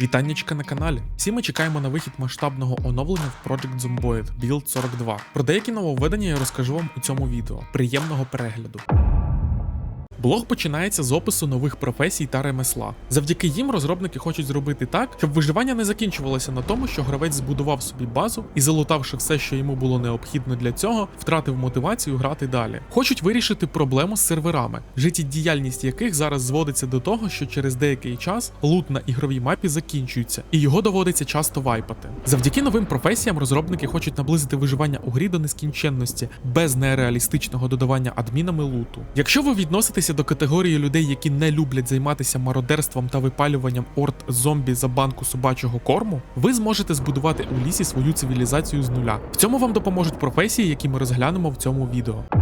Вітаннячка на каналі. Всі ми чекаємо на вихід масштабного оновлення в Project Zomboid Build 42. Про деякі нововведення я розкажу вам у цьому відео. Приємного перегляду. Блог починається з опису нових професій та ремесла. Завдяки їм розробники хочуть зробити так, щоб виживання не закінчувалося на тому, що гравець збудував собі базу і, залутавши все, що йому було необхідно для цього, втратив мотивацію грати далі. Хочуть вирішити проблему з серверами, життєдіяльність яких зараз зводиться до того, що через деякий час лут на ігровій мапі закінчується, і його доводиться часто вайпати. Завдяки новим професіям розробники хочуть наблизити виживання у грі до нескінченності без нереалістичного додавання адмінами луту. Якщо ви відноситеся до категорії людей, які не люблять займатися мародерством та випалюванням орд зомбі за банку собачого корму, ви зможете збудувати у лісі свою цивілізацію з нуля. В цьому вам допоможуть професії, які ми розглянемо в цьому відео.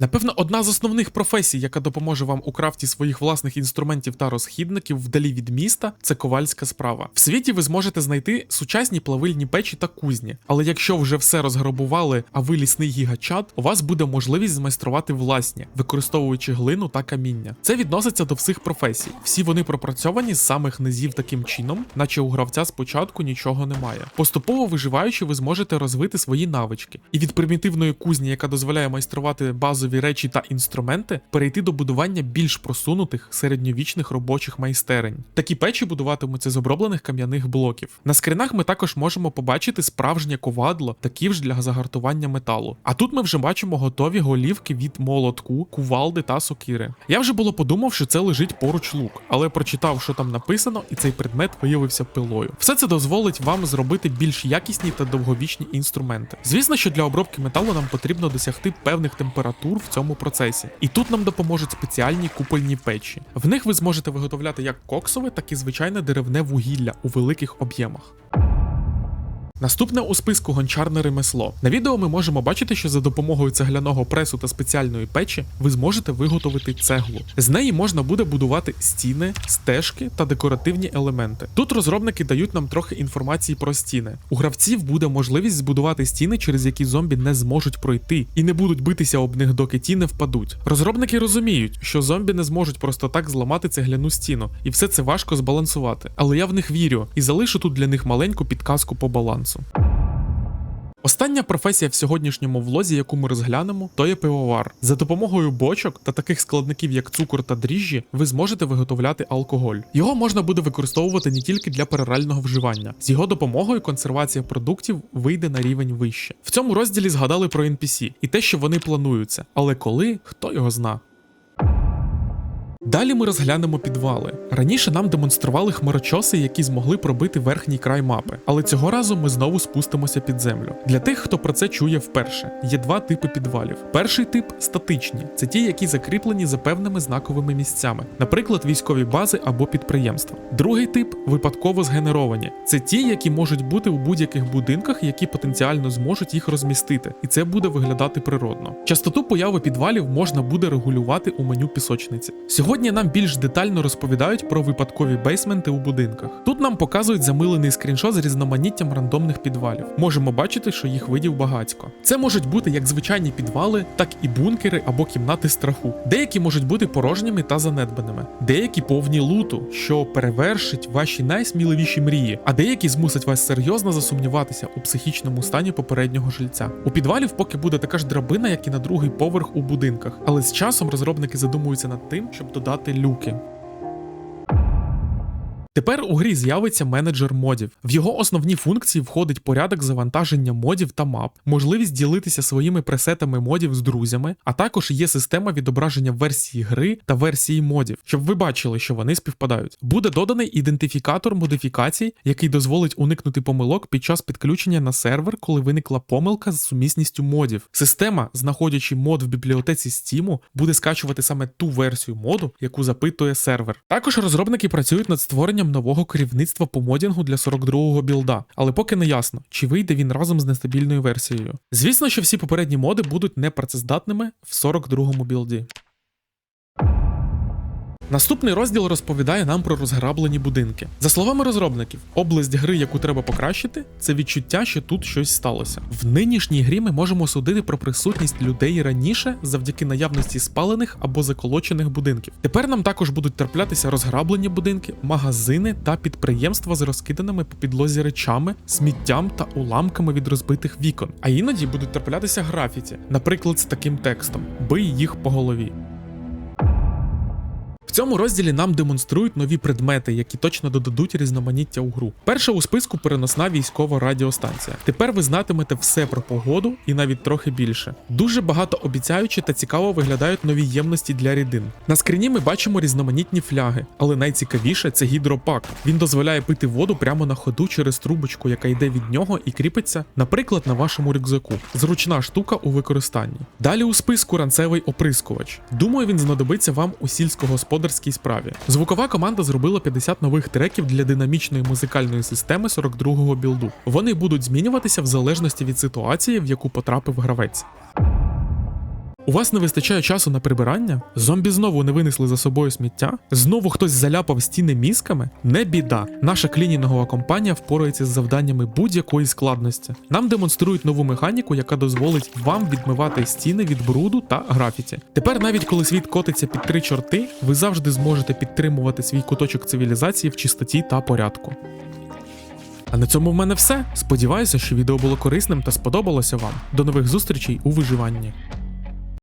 Напевно, одна з основних професій, яка допоможе вам у крафті своїх власних інструментів та розхідників вдалі від міста, це ковальська справа. В світі ви зможете знайти сучасні плавильні печі та кузні. Але якщо вже все розграбували, а ви лісний гігачат, у вас буде можливість змайструвати власні, використовуючи глину та каміння. Це відноситься до всіх професій. Всі вони пропрацьовані з самих низів таким чином, наче у гравця спочатку нічого немає. Поступово виживаючи, ви зможете розвити свої навички. І від примітивної кузні, яка дозволяє майструвати базові речі та інструменти, перейти до будування більш просунутих середньовічних робочих майстерень. Такі печі будуватимуться з оброблених кам'яних блоків. На скринах ми також можемо побачити справжнє ковадло, такі ж для загартування металу. А тут ми вже бачимо готові голівки від молотку, кувалди та сокири. Я вже було подумав, що це лежить поруч лук, але прочитав, що там написано, і цей предмет виявився пилою. Все це дозволить вам зробити більш якісні та довговічні інструменти. Звісно, що для обробки металу нам потрібно досягти певних температур в цьому процесі. І тут нам допоможуть спеціальні купольні печі. В них ви зможете виготовляти як коксове, так і звичайне деревне вугілля у великих об'ємах. Наступне у списку гончарне ремесло. На відео ми можемо бачити, що за допомогою цегляного пресу та спеціальної печі ви зможете виготовити цеглу. З неї можна буде будувати стіни, стежки та декоративні елементи. Тут розробники дають нам трохи інформації про стіни. У гравців буде можливість збудувати стіни, через які зомбі не зможуть пройти, і не будуть битися об них, доки ті не впадуть. Розробники розуміють, що зомбі не зможуть просто так зламати цегляну стіну, і все це важко збалансувати. Але я в них вірю і залишу тут для них маленьку підказку по балансу. Остання професія в сьогоднішньому влозі, яку ми розглянемо, то є пивовар. За допомогою бочок та таких складників, як цукор та дріжджі, ви зможете виготовляти алкоголь. Його можна буде використовувати не тільки для перерального вживання. З його допомогою консервація продуктів вийде на рівень вище. В цьому розділі згадали про NPC і те, що вони плануються. Але коли, хто його зна. Далі ми розглянемо підвали. Раніше нам демонстрували хмарочоси, які змогли пробити верхній край мапи, але цього разу ми знову спустимося під землю. Для тих, хто про це чує вперше, є два типи підвалів. Перший тип статичні, це ті, які закріплені за певними знаковими місцями, наприклад, військові бази або підприємства. Другий тип випадково згенеровані. Це ті, які можуть бути у будь-яких будинках, які потенціально зможуть їх розмістити, і це буде виглядати природно. Частоту появи підвалів можна буде регулювати у меню пісочниці. Сьогодні нам більш детально розповідають про випадкові бейсменти у будинках. Тут нам показують замилений скріншот з різноманіттям рандомних підвалів. Можемо бачити, що їх видів багатько. Це можуть бути як звичайні підвали, так і бункери або кімнати страху. Деякі можуть бути порожніми та занедбаними, деякі повні луту, що перевершить ваші найсміливіші мрії, а деякі змусять вас серйозно засумніватися у психічному стані попереднього жильця. У підвалів поки буде така ж драбина, як і на другий поверх у будинках, але з часом розробники задумуються над тим, щоб додати люки. Тепер у грі з'явиться менеджер модів. В його основні функції входить порядок завантаження модів та мап, можливість ділитися своїми пресетами модів з друзями, а також є система відображення версії гри та версії модів, щоб ви бачили, що вони співпадають. Буде доданий ідентифікатор модифікацій, який дозволить уникнути помилок під час підключення на сервер, коли виникла помилка з сумісністю модів. Система, знаходячи мод в бібліотеці Steam, буде скачувати саме ту версію моду, яку запитує сервер. Також розробники працюють над створенням нового керівництва по модінгу для 42-го білда, але поки не ясно, чи вийде він разом з нестабільною версією. Звісно, що всі попередні моди будуть непрацездатними в 42-му білді. Наступний розділ розповідає нам про розграблені будинки. За словами розробників, область гри, яку треба покращити, це відчуття, що тут щось сталося. В нинішній грі ми можемо судити про присутність людей раніше завдяки наявності спалених або заколочених будинків. Тепер нам також будуть траплятися розграблені будинки, магазини та підприємства з розкиданими по підлозі речами, сміттям та уламками від розбитих вікон. А іноді будуть траплятися графіті, наприклад, з таким текстом: бий їх по голові. В цьому розділі нам демонструють нові предмети, які точно додадуть різноманіття у гру. Перша у списку переносна військова радіостанція. Тепер ви знатимете все про погоду і навіть трохи більше. Дуже багато обіцяючі та цікаво виглядають нові ємності для рідин. На скріні ми бачимо різноманітні фляги, але найцікавіше це гідропак. Він дозволяє пити воду прямо на ходу через трубочку, яка йде від нього і кріпиться, наприклад, на вашому рюкзаку. Зручна штука у використанні. Далі у списку ранцевий оприскувач. Думаю, він знадобиться вам у сільськогосподарській справі. Звукова команда зробила 50 нових треків для динамічної музикальної системи 42-го білду. Вони будуть змінюватися в залежності від ситуації, в яку потрапив гравець. У вас не вистачає часу на прибирання? Зомбі знову не винесли за собою сміття? Знову хтось заляпав стіни мізками? Не біда. Наша клінінгова компанія впорається з завданнями будь-якої складності. Нам демонструють нову механіку, яка дозволить вам відмивати стіни від бруду та графіті. Тепер, навіть коли світ котиться під три чорти, ви завжди зможете підтримувати свій куточок цивілізації в чистоті та порядку. А на цьому в мене все. Сподіваюся, що відео було корисним та сподобалося вам. До нових зустрічей у виживанні.